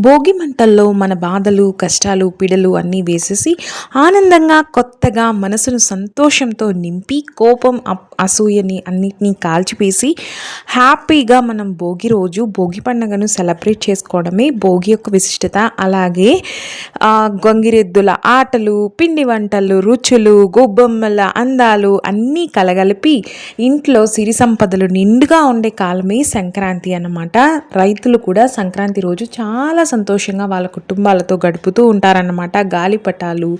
భోగి మంటల్లో మన బాధలు కష్టాలు పిడలు అన్నీ వేసేసి ఆనందంగా కొత్తగా మనసును సంతోషంతో నింపి కోపం అసూయని అన్నిటినీ కాల్చిపేసి హ్యాపీగా మనం భోగి రోజు భోగి పండుగను సెలబ్రేట్ చేసుకోవడమే భోగి యొక్క విశిష్టత. అలాగే గొంగిరెద్దుల ఆటలు పిండి వంటలు రుచులు గొబ్బొమ్మల అందాలు అన్నీ కలగలిపి ఇంట్లో సిరి సంపదలు నిండుగా ఉండే కాలమే సంక్రాంతి అన్నమాట. రైతులు కూడా సంక్రాంతి రోజు చాలా సంతోషంగా వాళ్ళ కుటుంబాలతో గడుపుతూ ఉంటారన్నమాట. గాలిపటాలు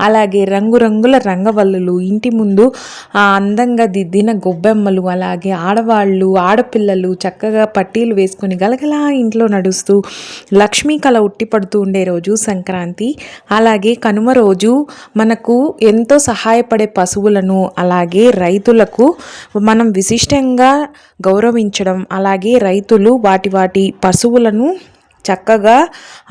అలాగే రంగురంగుల రంగవల్లులు ఇంటి ముందు అందంగా దిద్దిన గొబ్బెమ్మలు అలాగే ఆడవాళ్ళు ఆడపిల్లలు చక్కగా పట్టీలు వేసుకొని గలగలా ఇంట్లో నడుస్తూ లక్ష్మీ కళ ఉట్టిపడుతూ ఉండే రోజు సంక్రాంతి అలాగే కనుమ రోజు మనకు ఎంతో సహాయపడే పశువులను అలాగే రైతులకు మనం విశిష్టంగా గౌరవించడం అలాగే రైతులు వాటి వాటి పశువులను చక్కగా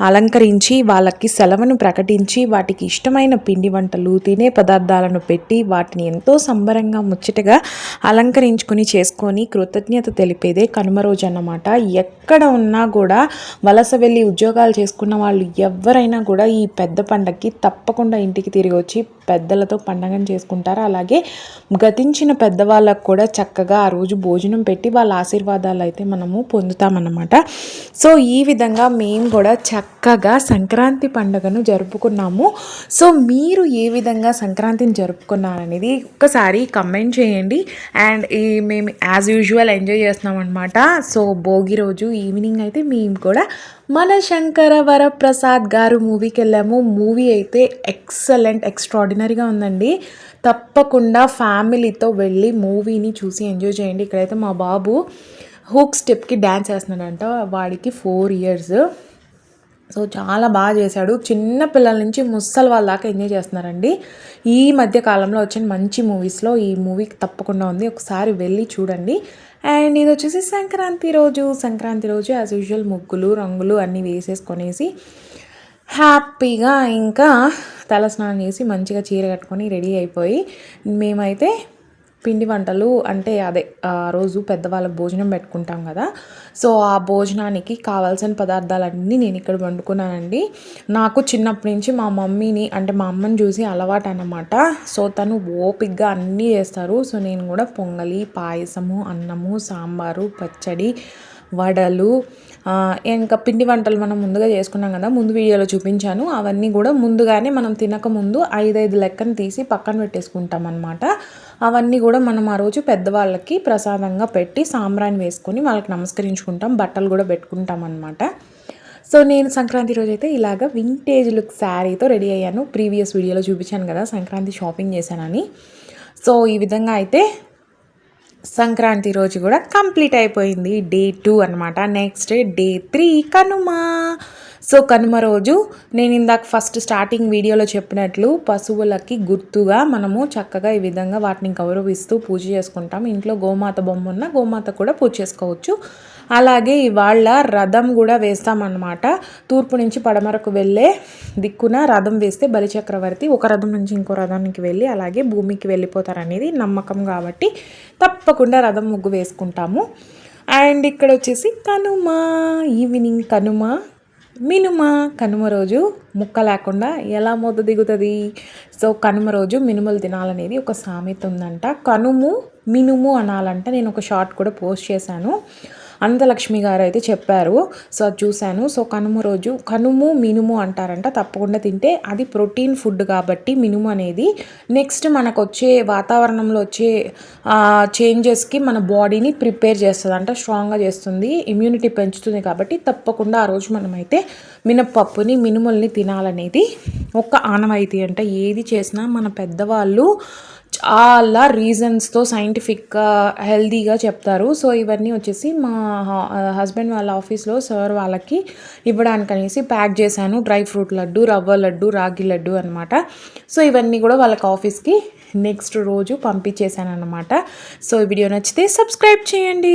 అలంకరించి వాళ్ళకి సెలవును ప్రకటించి వాటికి ఇష్టమైన పిండి వంటలు తినే పదార్థాలను పెట్టి వాటిని ఎంతో సంబరంగా ముచ్చటగా అలంకరించుకొని చేసుకొని కృతజ్ఞత తెలిపేదే కనుమ రోజు అన్నమాట ఎక్కడ ఉన్నా కూడా వలస వెళ్ళి ఉద్యోగాలు చేసుకున్న వాళ్ళు ఎవరైనా కూడా ఈ పెద్ద పండగకి తప్పకుండా ఇంటికి తిరిగి వచ్చి పెద్దలతో పండగను చేసుకుంటారు. అలాగే గతించిన పెద్దవాళ్ళకు కూడా చక్కగా ఆ రోజు భోజనం పెట్టి వాళ్ళ ఆశీర్వాదాలు అయితే మనము పొందుతామన్నమాట. సో ఈ విధంగా మేము కూడా చక్కగా సంక్రాంతి పండుగను జరుపుకున్నాము. సో మీరు ఏ విధంగా సంక్రాంతిని జరుపుకున్నారనేది ఒకసారి కమెంట్ చేయండి. అండ్ ఈ మేము యాజ్ యూజువల్ ఎంజాయ్ చేస్తున్నాం అనమాట సో భోగి రోజు ఈవినింగ్ అయితే మేము కూడా మన శంకర వరప్రసాద్ గారు మూవీకి వెళ్ళాము. మూవీ అయితే ఎక్సలెంట్ ఎక్స్ట్రాడినరీగా ఉందండి. తప్పకుండా ఫ్యామిలీతో వెళ్ళి మూవీని చూసి ఎంజాయ్ చేయండి. ఇక్కడైతే మా బాబు హూక్ స్టెప్కి డ్యాన్స్ వేస్తున్నాడంట. వాడికి ఫోర్ ఇయర్స్. సో చాలా బాగా చేశాడు. చిన్న పిల్లల నుంచి ముసలి వాళ్ళ దాకా ఎంజాయ్ చేస్తున్నారండి. ఈ మధ్య కాలంలో వచ్చిన మంచి మూవీస్లో ఈ మూవీకి తప్పకుండా ఉంది. ఒకసారి వెళ్ళి చూడండి. అండ్ ఇది వచ్చేసి సంక్రాంతి రోజు. సంక్రాంతి రోజు యాజ్ యూజువల్ ముగ్గులు రంగులు అన్నీ వేసేసుకొనేసి హ్యాపీగా ఇంకా తలస్నానం చేసి మంచిగా చీర కట్టుకొని రెడీ అయిపోయి మేమైతే పిండి వంటలు అంటే అదే ఆ రోజు పెద్దవాళ్ళకి భోజనం పెట్టుకుంటాం కదా. సో ఆ భోజనానికి కావాల్సిన పదార్థాలన్నీ నేను ఇక్కడ వండుకున్నానండి. నాకు చిన్నప్పటి నుంచి మా మమ్మీని అంటే మా అమ్మని చూసి అలవాటు అనమాట సో తను ఓపిక్గా అన్నీ చేస్తారు. సో నేను కూడా పొంగలి పాయసము అన్నము సాంబారు పచ్చడి వడలు ఇంకా పిండి వంటలు మనం ముందుగా చేసుకున్నాం కదా ముందు వీడియోలో చూపించాను. అవన్నీ కూడా ముందుగానే మనం తినకముందు ఐదైదు లెక్కను తీసి పక్కన పెట్టేసుకుంటాం అనమాట అవన్నీ కూడా మనం ఆ రోజు పెద్దవాళ్ళకి ప్రసాదంగా పెట్టి సాంబ్రాన్ని వేసుకొని వాళ్ళకి నమస్కరించుకుంటాం బట్టలు కూడా పెట్టుకుంటాం అనమాట సో నేను సంక్రాంతి రోజు అయితే ఇలాగ వింటేజ్ లుక్ శారీతో రెడీ అయ్యాను. ప్రీవియస్ వీడియోలో చూపించాను కదా సంక్రాంతి షాపింగ్ చేశానని. సో ఈ విధంగా అయితే సంక్రాంతి రోజు కూడా కంప్లీట్ అయిపోయింది. డే టూ అనమాట next day three Kanuma. So Kanuma రోజు నేను ఇందాక ఫస్ట్ స్టార్టింగ్ వీడియోలో చెప్పినట్లు పశువులకి గుర్తుగా మనము చక్కగా ఈ విధంగా వాటిని గౌరవిస్తూ పూజ చేసుకుంటాం. ఇంట్లో గోమాత బొమ్మ ఉన్న గోమాత కూడా పూజ చేసుకోవచ్చు. అలాగే ఇవాళ రథం కూడా వేస్తామన్నమాట. తూర్పు నుంచి పడమరకు వెళ్ళే దిక్కున రథం వేస్తే బలిచక్రవర్తి ఒక రథం నుంచి ఇంకో రథానికి వెళ్ళి అలాగే భూమికి వెళ్ళిపోతారనేది నమ్మకం కాబట్టి తప్ప తప్పకుండా రథం ముగ్గు వేసుకుంటాము. అండ్ ఇక్కడ వచ్చేసి కనుమ ఈవినింగ్ కనుమ మినుమ కనుమ రోజు ముక్క లేకుండా ఎలా మూత దిగుతుంది? సో కనుమ రోజు మినుములు తినాలనేది ఒక సామెత ఉందంట. కనుము మినుము అనాలంట. నేను ఒక షార్ట్ కూడా పోస్ట్ చేశాను. అనంతలక్ష్మి గారు అయితే చెప్పారు. సో అది చూశాను. సో కనుమ రోజు కనుము మినుము అంటారంట. తప్పకుండా తింటే అది ప్రోటీన్ ఫుడ్ కాబట్టి మినుము అనేది. నెక్స్ట్ మనకు వచ్చే వాతావరణంలో వచ్చే చేంజెస్కి మన బాడీని ప్రిపేర్ చేస్తుంది అంటే స్ట్రాంగ్గా చేస్తుంది ఇమ్యూనిటీ పెంచుతుంది కాబట్టి తప్పకుండా ఆ రోజు మనమైతే మినపప్పుని మినుముల్ని తినాలనేది ఒక ఆనవాయితీ అంటే. ఏది చేసినా మన పెద్దవాళ్ళు చాలా రీజన్స్తో సైంటిఫిక్గా హెల్దీగా చెప్తారు. సో ఇవన్నీ వచ్చేసి మా హస్బెండ్ వాళ్ళ ఆఫీస్లో సార్ వాళ్ళకి ఇవ్వడానికి అనేసి ప్యాక్ చేశాను. డ్రై ఫ్రూట్ లడ్డు రవ్వ లడ్డు రాగి లడ్డు అనమాట సో ఇవన్నీ కూడా వాళ్ళకి ఆఫీస్కి నెక్స్ట్ రోజు పంపించేశాను అనమాట సో ఈ వీడియో నచ్చితే సబ్స్క్రైబ్ చేయండి.